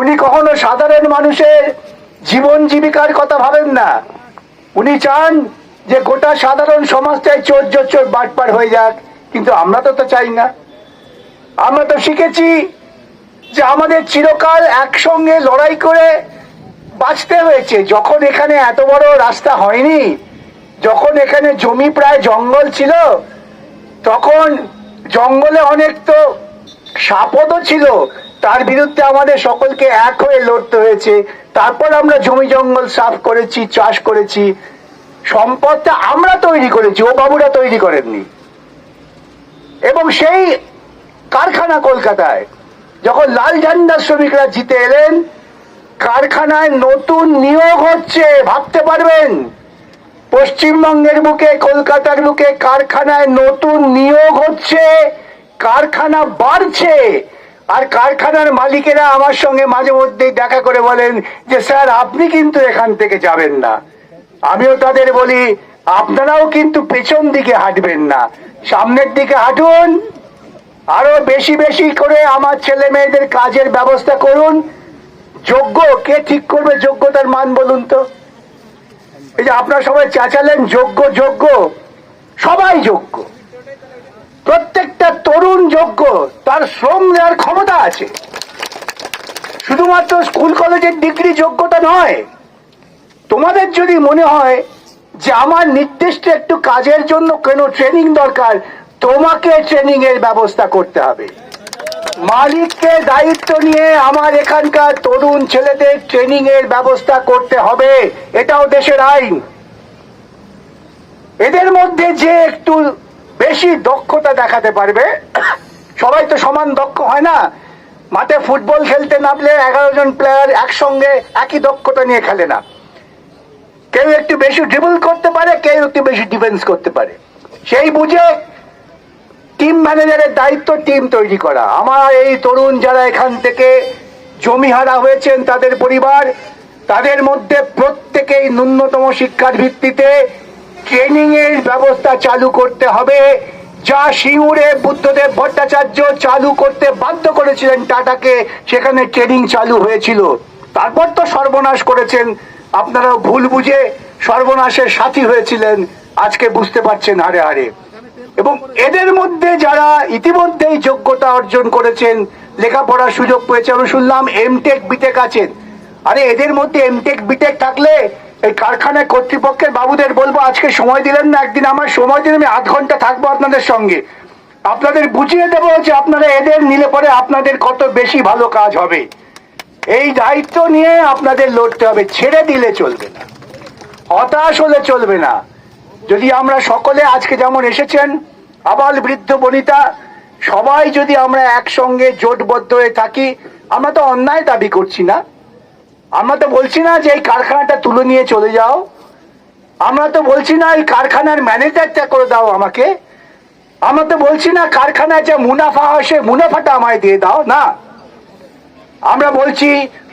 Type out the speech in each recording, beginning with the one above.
উনি কখনো সাধারণ মানুষের জীবন জীবিকার কথা ভাবেন না। উনি চান যে গোটা সাধারণ সমাজটাই চোর চোর চোর বাটপার হয়ে যাক, কিন্তু আমরা তো তো চাই না। আমরা তো শিখেছি যে আমাদের চিরকাল একসঙ্গে লড়াই করে বাঁচতে হয়েছে। যখন এখানে এত বড় রাস্তা হয়নি, যখন এখানে জমি প্রায় জঙ্গল ছিল, তখন জঙ্গলে অনেক তো সাপদও ছিল। তার বিরুদ্ধে আমাদের সকলকে এক হয়ে লড়তে হয়েছে। তারপর আমরা জমি জঙ্গল সাফ করেছি, চাষ করেছি। সম্পদটা আমরা তৈরি করেছি, ও বাবুরা তৈরি করেননি। এবং সেই কারখানা কলকাতায়, যখন লাল ঝান্ডা শ্রমিকরা জিতে এলেন, কারখানায় নতুন নিয়োগ হচ্ছে, ভাবতে পারবেন? পশ্চিমবঙ্গের বুকে, কলকাতার বুকে কারখানায় নতুন নিয়োগ হচ্ছে, কারখানা বাড়ছে। আর কারখানার মালিকেরা আমার সঙ্গে মাঝে মধ্যেই দেখা করে বলেন যে, স্যার, আপনি কিন্তু এখান থেকে যাবেন না। আমিও তাদের বলি, আপনারাও কিন্তু পেছন দিকে হাঁটবেন না। সামনের দিকে হাঁটুন। আরও বেশি বেশি করে আমার ছেলে মেয়েদের কাজের ব্যবস্থা করুন। যোগ্য, কে ঠিক করবে যোগ্যতার মান বলুন তো? এই যে আপনারা সবাই চেঁচালেন, যোগ্য যোগ্য, সবাই যোগ্য। প্রত্যেকটা তরুণ যোগ্য, তার শ্রম দেওয়ার ক্ষমতা আছে। শুধুমাত্র স্কুল কলেজের ডিগ্রি যোগ্যতা নয়, তোমাদের যদি মনে হয় যে আমার নির্দিষ্ট একটু কাজের জন্য কোনো ট্রেনিং দরকার, তোমাকে ট্রেনিং এর ব্যবস্থা করতে হবে। মালিককে দায়িত্ব নিয়ে আমার এখানকার তরুণ ছেলেদের ট্রেনিং এর ব্যবস্থা করতে হবে, এটাও দেশের আইন। এদের মধ্যে যে একটু বেশি দক্ষতা দেখাতে পারবে। সবাই তো সমান দক্ষ হয় না। মাঠে ফুটবল খেলতে নামলে এগারো জন প্লেয়ার একসঙ্গে একই দক্ষতা নিয়ে খেলে না। কেউ একটু বেশি ড্রিবল করতে পারে, কেউ একটু বেশি ডিফেন্স করতে পারে। সেই বুঝে টিম ম্যানেজারের দায়িত্ব টিম তৈরি করা। আমার এই তরুণ যারা এখান থেকে জমি হারা হয়েছেন তাদের পরিবার, তাদের মধ্যে প্রত্যেকেই ন্যূনতম শিক্ষার ভিত্তিতে ট্রেনিং এর ব্যবস্থা চালু করতে হবে। যা সিঙ্গুরে বুদ্ধদেব ভট্টাচার্য চালু করতে বাধ্য করেছিলেন টাটাকে, সেখানে ট্রেনিং চালু হয়েছিল। তারপর তো সর্বনাশ করেছেন। আপনারা ভুল বুঝে সর্বনাশের সাথী হয়েছিলেন। আজকে বুঝতে পারছেন হারে হারে। এবং এদের মধ্যে যারা ইতিমধ্যেই যোগ্যতা অর্জন করেছেন, লেখাপড়ার সুযোগ পেয়েছে আমি শুনলাম এমটেক বিটেক আছেন। আরে এদের মধ্যে এমটেক বিটেক থাকলে এই কারখানায় কর্তৃপক্ষের বাবুদের বলব, আজকে সময় দিলেন না, একদিন আমার সময় দিন, আমি আধ ঘণ্টা থাকব আপনাদের সঙ্গে। আপনাদের বুঝিয়ে দেবো যে আপনারা এদের নিলে পরে আপনাদের কত বেশি ভালো কাজ হবে। এই দায়িত্ব নিয়ে আপনাদের লড়তে হবে, ছেড়ে দিলে চলবে না, হতাশ হলে চলবে না। যদি আমরা সকলে আজকে যেমন এসেছেন, আবাল বৃদ্ধ বনিতা, সবাই যদি আমরা একসঙ্গে জোটবদ্ধ হয়ে থাকি, আমরা তো অন্যায় দাবি করছি না। আমরা তো বলছি না যে এই কারখানাটা তুলে নিয়ে চলে যাও। আমরা তো বলছি না এই কারখানার ম্যানেজারটা করে দাও আমাকে। আমরা তো বলছি না কারখানায় যে মুনাফা হয় সে মুনাফাটা আমায় দিয়ে দাও, না। আমরা বলছি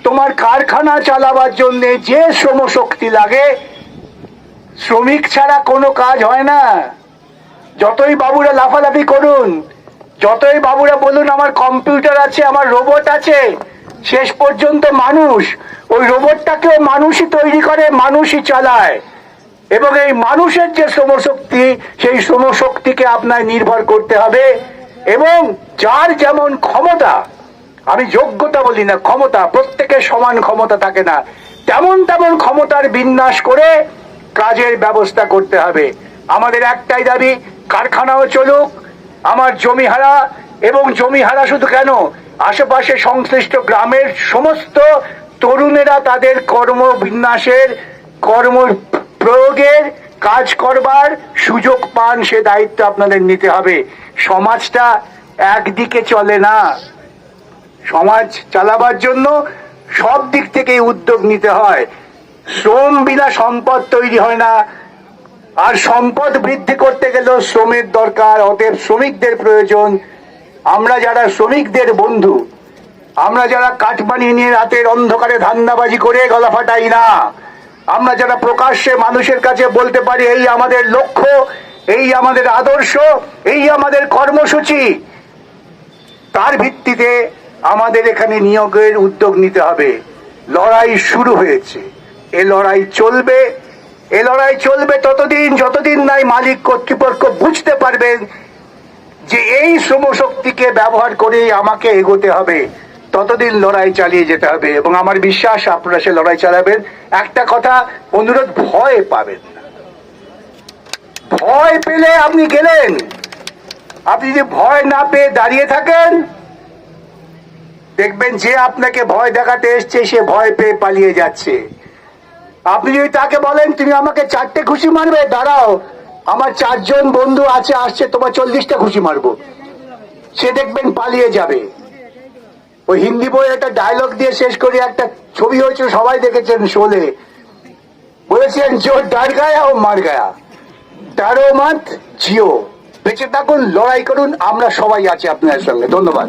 তোমার কারখানা চালাবার জন্য যে শ্রম শক্তি লাগে, শ্রমিক ছাড়া কোনো কাজ হয় না। যতই বাবুরা লাফালাফি করুন, যতই বাবুরা বলুন আমার কম্পিউটার আছে, আমার রোবট আছে শেষ পর্যন্ত মানুষ ওই রোবটটাকেও মানুষই তৈরি করে, মানুষই চালায়। এবং এই মানুষের যে শ্রমশক্তি, সেই শ্রমশক্তিকে আপনার নির্ভর করতে হবে। এবং যার যেমন ক্ষমতা, আমি যোগ্যতা বলি না, ক্ষমতা, প্রত্যেকের সমান ক্ষমতা থাকে না, তেমন তেমন ক্ষমতার বিন্যাস করে কাজের ব্যবস্থা করতে হবে। আমাদের একটাই দাবি, কারখানাও চলুক, আমার জমি হারা এবং জমি হারা শুধু কেন আশেপাশে সংশ্লিষ্ট গ্রামের সমস্ত তরুণেরা তাদের কর্ম বিন্যাসের কর্ম প্রয়োগের কাজ করবার সুযোগ পান, সে দায়িত্ব আপনাদের নিতে হবে। সমাজটা একদিকে চলে না। সমাজ চালাবার জন্য সব দিক থেকেই উদ্যোগ নিতে হয়। শ্রম বিনা সম্পদ তৈরি হয় না। আর সম্পদ বৃদ্ধি করতে গেলেও শ্রমের দরকার, অতএব শ্রমিকদের প্রয়োজন। আমরা যারা শ্রমিকদের বন্ধু, আমরা যারা কাঠবানি নিয়ে রাতের অন্ধকারে ধান্দাবাজি করে গলা ফাটাই না, আমরা যারা প্রকাশ্যে মানুষের কাছে বলতে পারি, এই আমাদের লক্ষ্য, এই আমাদের আদর্শ, এই আমাদের কর্মসূচি, তার ভিত্তিতে আমাদের এখানে নিয়োগের উদ্যোগ নিতে হবে। লড়াই শুরু হয়েছে। এ লড়াই চলবে। এ লড়াই চলবে ততদিন, যতদিন নাই মালিক কর্তৃপক্ষ বুঝতে পারবেন যে এই শ্রমশক্তিকে ব্যবহার করেই আমাকে এগোতে হবে। ততদিন লড়াই চালিয়ে যেতে হবে এবং আমার বিশ্বাস আপনারা সে লড়াই চালাবেন। একটা কথা, অনুরোধ, ভয় পাবেন ভয় পেলে আপনি গেলেন। আপনি যদি ভয় না পেয়ে দাঁড়িয়ে থাকেন, দেখবেন যে আপনাকে ভয় দেখাতে এসছে, সে ভয় পেয়ে পালিয়ে যাচ্ছে। আপনি যদি তাকে বলেন, তুমি আমাকে চারটে খুশি মারবে, দাঁড়াও। আমার চারজন বন্ধু আছে, আসছে, তোমার চল্লিশটা খুশি মারবো। সে দেখবেন পালিয়ে যাবে। ওই হিন্দি বই একটা ডায়লগ দিয়ে শেষ করি, একটা ছবি হয়েছে সবাই দেখেছেন শোলে। বলেছেন জো ডার গায়া, ও মার গায়া। ডারো মাত, জিও। বেঁচে থাকুন, লড়াই করুন, আমরা সবাই আছি আপনাদের সঙ্গে। ধন্যবাদ।